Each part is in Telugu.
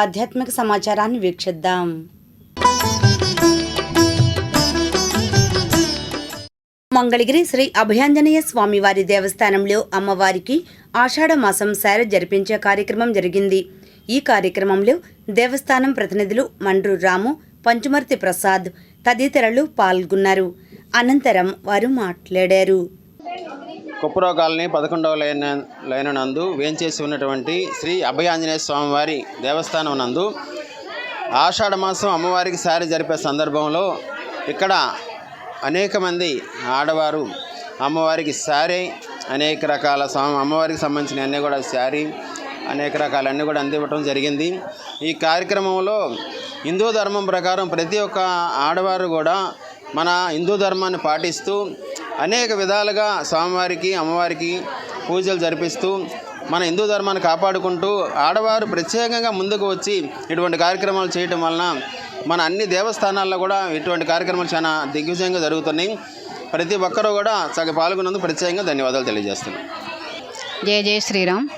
ఆధ్యాత్మిక సమాచారాన్ని వీక్షిద్దాం. మంగళగిరి శ్రీ అభయాంజనేయ స్వామివారి దేవస్థానంలో అమ్మవారికి ఆషాఢ మాసం శార జరిపించే కార్యక్రమం జరిగింది. ఈ కార్యక్రమంలో దేవస్థానం ప్రతినిధులు మండ్రు రాము పంచుమర్తి ప్రసాద్ తదితరులు పాల్గొన్నారు. అనంతరం వారు మాట్లాడారు. కుప్పరావు కాలనీ పదకొండవ లైన్ లైన్ నందు వేంచేసి ఉన్నటువంటి శ్రీ అభయాంజనేయ స్వామివారి దేవస్థానం నందు ఆషాఢ మాసం అమ్మవారికి సారి జరిపే సందర్భంలో ఇక్కడ అనేక మంది ఆడవారు అమ్మవారికి శారీ అనేక రకాల స్వామి అమ్మవారికి సంబంధించిన అన్నీ కూడా శారీ అనేక రకాలన్నీ కూడా అందివ్వటం జరిగింది. ఈ కార్యక్రమంలో హిందూ ధర్మం ప్రకారం ప్రతి ఒక్క ఆడవారు కూడా మన హిందూ ధర్మాన్ని పాటిస్తూ అనేక విధాలుగా స్వామివారికి అమ్మవారికి పూజలు జరిపిస్తూ మన హిందూ ధర్మాన్ని కాపాడుకుంటూ ఆడవారు ప్రత్యేకంగా ముందుకు వచ్చి ఇటువంటి కార్యక్రమాలు చేయటం వలన మన అన్ని దేవస్థానాల్లో కూడా ఇటువంటి కార్యక్రమాలు చాలా దిగ్విజయంగా జరుగుతున్నాయి. ప్రతి ఒక్కరూ కూడా సగ పాల్గొన్నందుకు ప్రత్యేకంగా ధన్యవాదాలు తెలియజేస్తున్నాం. జయ జయ శ్రీరామ్.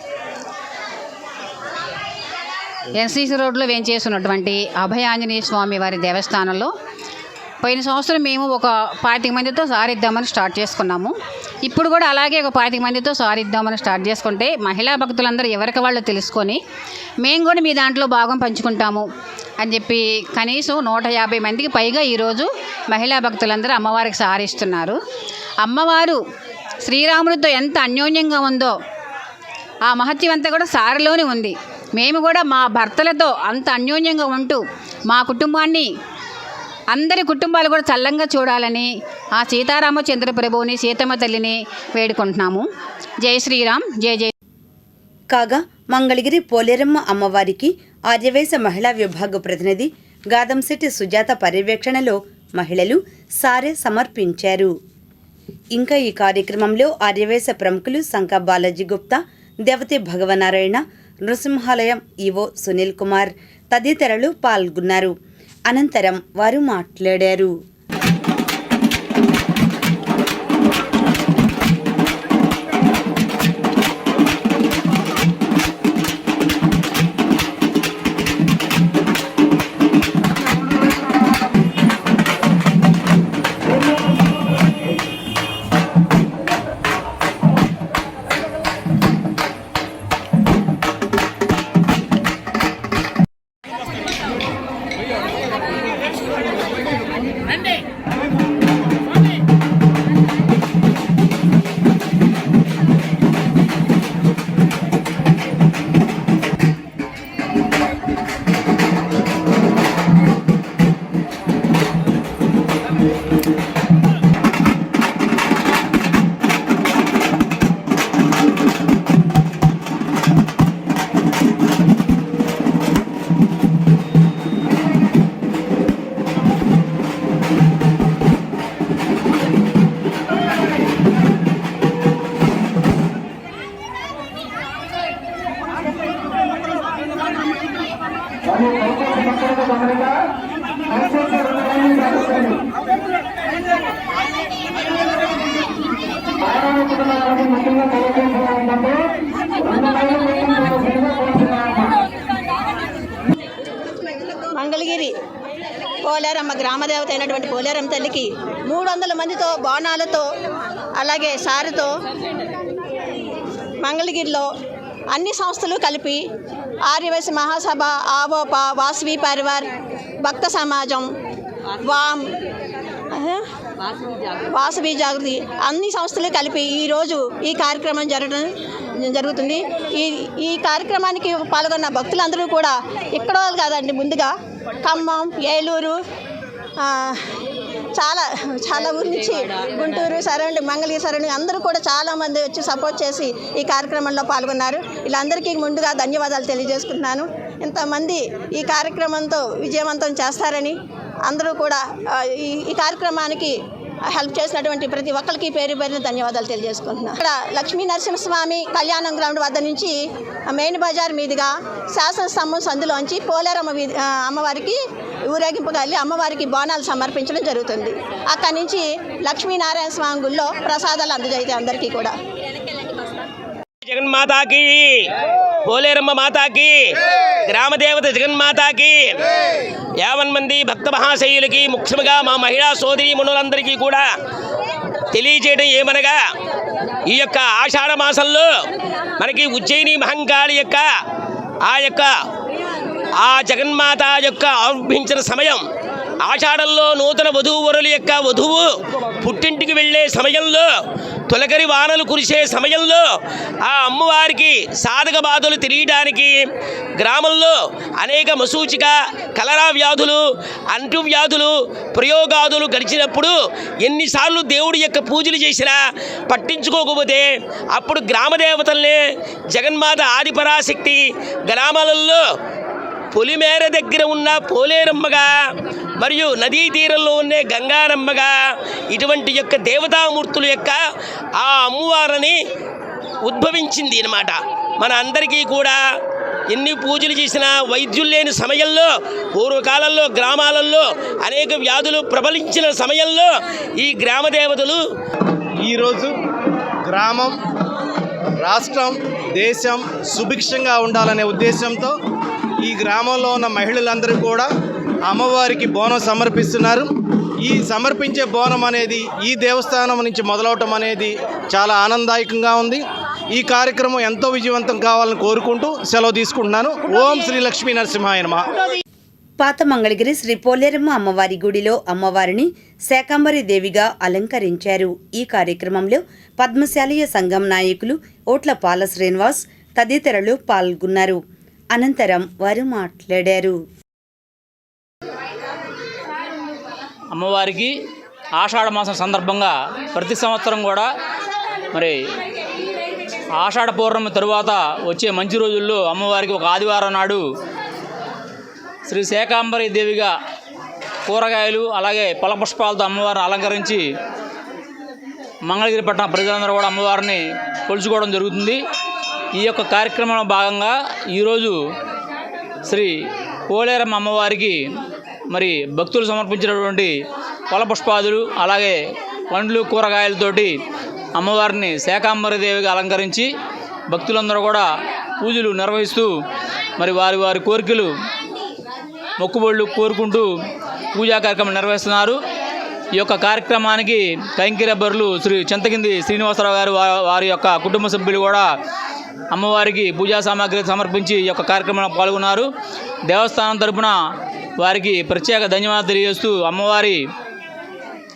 ఎన్సీసీ రోడ్లో వేంచేస్తున్నటువంటి అభయ ఆంజనేయ స్వామి వారి దేవస్థానంలో పోయిన సంవత్సరం మేము ఒక పాతిక మందితో సారిద్దామని స్టార్ట్ చేసుకున్నాము. ఇప్పుడు కూడా అలాగే ఒక పాతిక మందితో సారిద్దామని స్టార్ట్ చేసుకుంటే మహిళా భక్తులందరూ ఎవరికి వాళ్ళు తెలుసుకొని మేము కూడా మీ దాంట్లో భాగం పంచుకుంటాము అని చెప్పి కనీసం నూట యాభై మందికి పైగా ఈరోజు మహిళా భక్తులందరూ అమ్మవారికి సారిస్తున్నారు అమ్మవారు శ్రీరాముడితో ఎంత అన్యోన్యంగా ఉందో ఆ మహత్యం అంతా కూడా సారిలోనే ఉంది. మేము కూడా మా భర్తలతో అంత అన్యోన్యంగా ఉంటూ మా కుటుంబాన్ని అందరి కుటుంబాలు కూడా చల్లంగా చూడాలని ఆ సీతారామచంద్ర ప్రభువుని సీతమ్మ తల్లిని వేడుకుంటున్నాము. జై శ్రీరామ్ జై జై. కాగా మంగళగిరి పోలేరమ్మ అమ్మవారికి ఆర్యవేశ మహిళా విభాగ ప్రతినిధి గాదంశెట్టి సుజాత పర్యవేక్షణలో మహిళలు సారె సమర్పించారు. ఇంకా ఈ కార్యక్రమంలో ఆర్యవేశ ప్రముఖులు శంకా బాలాజీ గుప్తా దేవతి భగవనారాయణ నృసింహాలయం ఈవో సునీల్ కుమార్ తదితరులు పాల్గొన్నారు. అనంతరం వారు మాట్లాడారు. మంగళగిరి పోలేరమ్మ గ్రామదేవత అయినటువంటి పోలేరమ్మ తల్లికి మూడు వందల మందితో బాణాలతో అలాగే సారితో మంగళగిరిలో అన్ని సంస్థలు కలిపి ఆర్యవైశ్య మహాసభ ఆవోప వాసవి పరివార్ భక్త సమాజం వామ్ వాసవి జాగృతి అన్ని సంస్థలు కలిపి ఈరోజు ఈ కార్యక్రమం జరగడం జరుగుతుంది. ఈ ఈ కార్యక్రమానికి పాల్గొన్న భక్తులందరూ కూడా ఎక్కడో కాదండి ముందుగా ఖమ్మం ఏలూరు చాలా చాలా ఊరి నుంచి గుంటూరు సరౌండింగ్ మంగళగిరి సరౌండింగ్ అందరూ కూడా చాలా మంది వచ్చి సపోర్ట్ చేసి ఈ కార్యక్రమంలో పాల్గొన్నారు. వీళ్ళందరికీ ముందుగా ధన్యవాదాలు తెలియజేసుకుంటున్నాను. ఇంతమంది ఈ కార్యక్రమంతో విజయవంతం చేస్తారని అందరూ కూడా ఈ కార్యక్రమానికి హెల్ప్ చేసినటువంటి ప్రతి ఒక్కరికి పేరు పేరున ధన్యవాదాలు తెలియజేసుకుంటున్నాను ఇక్కడ లక్ష్మీ నరసింహస్వామి కళ్యాణం గ్రౌండ్ వద్ద నుంచి మెయిన్ బజార్ మీదుగా శాసనస్తంభం సందులోంచి పోలేరమ్మ అమ్మవారికి ఊరేగింపుగా వెళ్ళి అమ్మవారికి బోనాలు సమర్పించడం జరుగుతుంది. అక్కడి నుంచి లక్ష్మీనారాయణ స్వామి గుళ్ళో ప్రసాదాలు అందజేయతాయి అందరికీ కూడా. జగన్మాతాకి పోలేరమ్మ మాతాకి గ్రామదేవత జగన్మాతాకి యావన్ మంది భక్త మహాశయులకి ముఖ్యంగా మా మహిళా సోదరి మనులందరికీ కూడా తెలియజేయడం ఏమనగా ఈ యొక్క ఆషాఢ మాసంలో మనకి ఉజ్జయిని మహంకాళి యొక్క ఆ యొక్క ఆ జగన్మాత యొక్క ఆవిర్భించిన సమయం ఆషాఢంలో నూతన వధూవరుల యొక్క వధువు పుట్టింటికి వెళ్ళే సమయంలో తొలకరి వానలు కురిసే సమయంలో ఆ అమ్మవారికి సాధక బాధలు తెలియడానికి గ్రామంలో అనేక మసూచిక కలరా వ్యాధులు అంటు వ్యాధులు ప్రయోగాదులు గడిచినప్పుడు ఎన్నిసార్లు దేవుడి యొక్క పూజలు చేసినా పట్టించుకోకపోతే అప్పుడు గ్రామదేవతల్ని జగన్మాత ఆదిపరాశక్తి గ్రామాలలో పొలిమేర దగ్గర ఉన్న పోలేరమ్మగా మరియు నదీ తీరంలో ఉండే గంగారమ్మగా ఇటువంటి యొక్క దేవతామూర్తుల యొక్క ఆ అమ్మవారిని ఉద్భవించింది అనమాట మన అందరికీ కూడా ఎన్ని పూజలు చేసినా వైద్యులు లేని సమయంలో పూర్వకాలంలో గ్రామాలలో అనేక వ్యాధులు ప్రబలించిన సమయంలో ఈ గ్రామ దేవతలు ఈరోజు గ్రామం రాష్ట్రం దేశం సుభిక్షంగా ఉండాలనే ఉద్దేశంతో ఈ గ్రామంలో ఉన్న మహిళలందరూ కూడా అమ్మవారికి బోనం సమర్పిస్తున్నారు. ఈ సమర్పించే బోనం అనేది ఈ దేవస్థానం నుంచి మొదలవటం అనేది చాలా ఆనందదాయకంగా ఉంది. ఈ కార్యక్రమం ఎంతో విజయవంతం కావాలని కోరుకుంటూ సెలవు తీసుకుంటున్నాను. ఓం శ్రీ లక్ష్మీ నరసింహాయనమ పాత మంగళగిరి శ్రీ పోలేరమ్మ అమ్మవారి గుడిలో అమ్మవారిని శాకంబరి దేవిగా అలంకరించారు. ఈ కార్యక్రమంలో పద్మశాలీయ సంఘం నాయకులు ఓట్ల పాల శ్రీనివాస్ తదితరులు పాల్గొన్నారు. అనంతరం వారు మాట్లాడారు. అమ్మవారికి ఆషాఢ మాసం సందర్భంగా ప్రతి సంవత్సరం కూడా మరి ఆషాఢ పౌర్ణమి తరువాత వచ్చే మంచి రోజుల్లో అమ్మవారికి ఒక ఆదివారం నాడు శ్రీ శేకాంబరి దేవిగా కూరగాయలు అలాగే పుష్పాలతో అమ్మవారిని అలంకరించి మంగళగిరి పట్టణ ప్రజలందరూ కూడా అమ్మవారిని కొలుచుకోవడం జరుగుతుంది. ఈ యొక్క కార్యక్రమంలో భాగంగా ఈరోజు శ్రీ పోలేరమ్మ అమ్మవారికి మరి భక్తులు సమర్పించినటువంటి పొలపుష్పాదులు అలాగే పండ్లు కూరగాయలతోటి అమ్మవారిని శాకాంబరి దేవిగా అలంకరించి భక్తులందరూ కూడా పూజలు నిర్వహిస్తూ మరి వారి వారి కోరికలు మొక్కుబళ్ళు కోరుకుంటూ పూజా కార్యక్రమం నిర్వహిస్తున్నారు. ఈ యొక్క కార్యక్రమానికి కైంకిరబ్బర్లు శ్రీ చింతకింది శ్రీనివాసరావు గారు వారి యొక్క కుటుంబ సభ్యులు కూడా అమ్మవారికి పూజా సామాగ్రి సమర్పించి ఈ యొక్క కార్యక్రమంలో పాల్గొన్నారు. దేవస్థానం తరపున వారికి ప్రత్యేక ధన్యవాదాలు తెలియజేస్తూ అమ్మవారి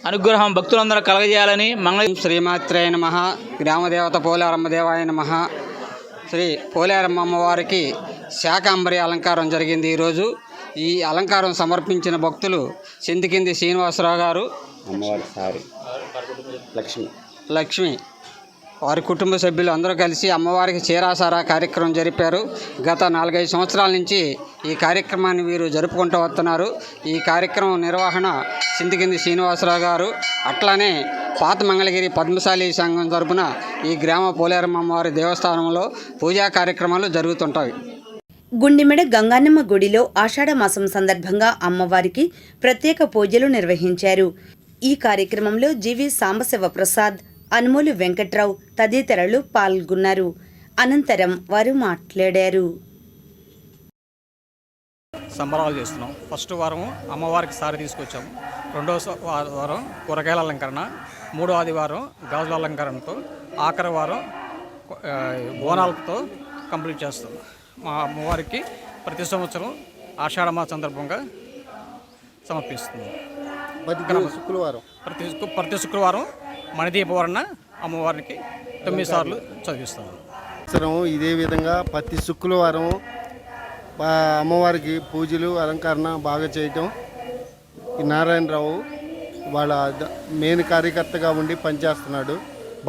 అనుగ్రహం భక్తులందరూ కలగజేయాలని మంగళ శ్రీమాత్రే నమ. గ్రామదేవత పోలేరమ్మ దేవాయ నమ. శ్రీ పోలేరమ్మ అమ్మవారికి శాకాంబరి అలంకారం జరిగింది ఈరోజు. ఈ అలంకారం సమర్పించిన భక్తులు చింతకింది శ్రీనివాసరావు గారు. అమ్మవారి సారి. లక్ష్మి. లక్ష్మి. వారి కుటుంబ సభ్యులు అందరూ కలిసి అమ్మవారికి చీరాసారా కార్యక్రమం జరిపారు. గత నాలుగైదు సంవత్సరాల నుంచి ఈ కార్యక్రమాన్ని వీరు జరుపుకుంటూ వస్తున్నారు. ఈ కార్యక్రమం నిర్వహణ సిందికింది శ్రీనివాసరావు గారు అట్లానే పాత మంగళగిరి పద్మశాలి సంఘం తరపున ఈ గ్రామ పోలేరమ్మవారి అమ్మవారి దేవస్థానంలో పూజా కార్యక్రమాలు జరుగుతుంటాయి. గుండిమెడ గంగానమ్మ గుడిలో ఆషాఢ మాసం సందర్భంగా అమ్మవారికి ప్రత్యేక పూజలు నిర్వహించారు. ఈ కార్యక్రమంలో జీవి సాంబశివ ప్రసాద్ అనుమోలు వెంకట్రావు తదితరులు పాల్గొన్నారు. అనంతరం వారు మాట్లాడారు. సంబరాలు చేస్తున్నాం. ఫస్ట్ వారం అమ్మవారికి సారి తీసుకొచ్చాము రెండో వారం కూరగాయల అలంకరణ. మూడో ఆదివారం గాజుల అలంకరణతో ఆఖరి వారం బోనాలతో కంప్లీట్ చేస్తాం. మా అమ్మవారికి ప్రతి సంవత్సరం ఆషాఢ మాస సందర్భంగా సమర్పిస్తుంది శుక్రవారం. ప్రతి ప్రతి శుక్రవారం మణిదీపవర్ణ అమ్మవారికి తొమ్మిది సార్లు చదివిస్తాము సంవత్సరం ఇదే విధంగా ప్రతి శుక్రవారం అమ్మవారికి పూజలు అలంకరణ బాగా చేయటం. ఈ నారాయణరావు వాళ్ళ మెయిన్ కార్యకర్తగా ఉండి పనిచేస్తున్నాడు.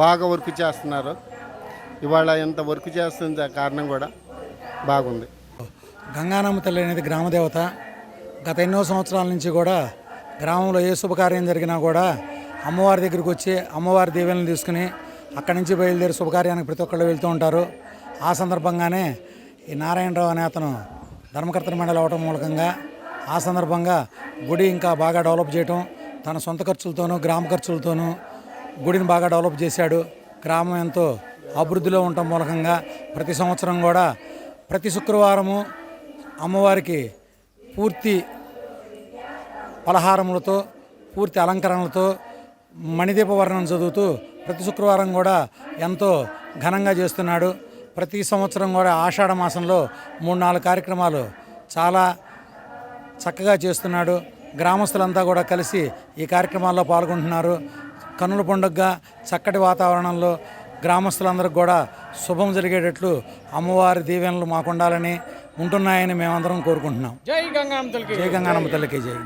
బాగా వర్క్ చేస్తున్నారు. ఇవాళ ఎంత వర్క్ చేస్తుంది కారణం కూడా బాగుంది. గంగానమ్మ తల్లి అనేది గ్రామదేవత. గత ఎన్నో సంవత్సరాల నుంచి కూడా గ్రామంలో ఏ శుభకార్యం జరిగినా కూడా అమ్మవారి దగ్గరికి వచ్చి అమ్మవారి దీవెనలు తీసుకుని అక్కడి నుంచి బయలుదేరి శుభకార్యానికి ప్రతి ఒక్కళ్ళు వెళ్తూ ఉంటారు. ఆ సందర్భంగానే ఈ నారాయణరావు అనే అతను ధర్మకర్తల మండలి అవటం మూలకంగా ఆ సందర్భంగా గుడి ఇంకా బాగా డెవలప్ చేయటం తన సొంత ఖర్చులతోనూ గ్రామ ఖర్చులతోనూ గుడిని బాగా డెవలప్ చేశాడు. గ్రామం ఎంతో అభివృద్ధిలో ఉండటం మూలకంగా ప్రతి సంవత్సరం కూడా ప్రతి శుక్రవారము అమ్మవారికి పూర్తి పలహారములతో పూర్తి అలంకరణలతో మణిదీప వర్ణం చదువుతూ ప్రతి శుక్రవారం కూడా ఎంతో ఘనంగా చేస్తున్నాడు. ప్రతి సంవత్సరం కూడా ఆషాఢ మాసంలో మూడు నాలుగు కార్యక్రమాలు చాలా చక్కగా చేస్తున్నాడు. గ్రామస్తులంతా కూడా కలిసి ఈ కార్యక్రమాల్లో పాల్గొంటున్నారు. కన్నుల పండుగగా చక్కటి వాతావరణంలో గ్రామస్తులందరికీ కూడా శుభం జరిగేటట్లు అమ్మవారి దీవెనలు మాకు ఉండాలని ఉంటున్నాయని మేమందరం కోరుకుంటున్నాం. జై గంగామ తల్లికి జై. గంగానమ్మ తల్లికి జై.